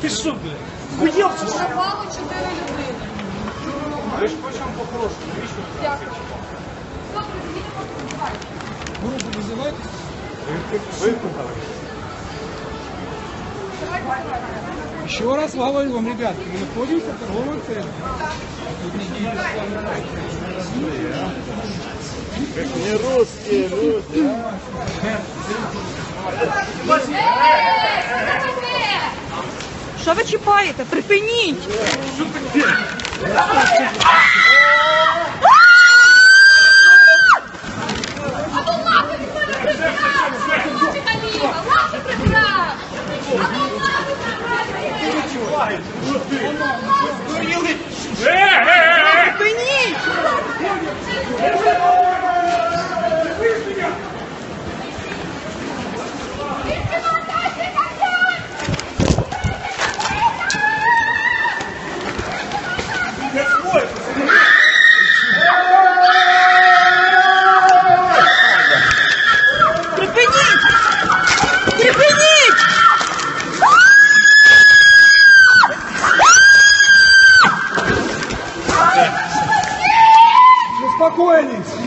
Ти що, блядь? Хуєв чи що? Пропало чотири людини. Ми ж хочемо по-хорошому. Навіщо? Дякую. Добре, їдемо давайте. Группу вызывайте. Викликали. Еще раз говорю вам, ребятки, мы находимся в торговом центре. Не русские люди. Що ви чіпаєте? Припиніть! А Paco Enes.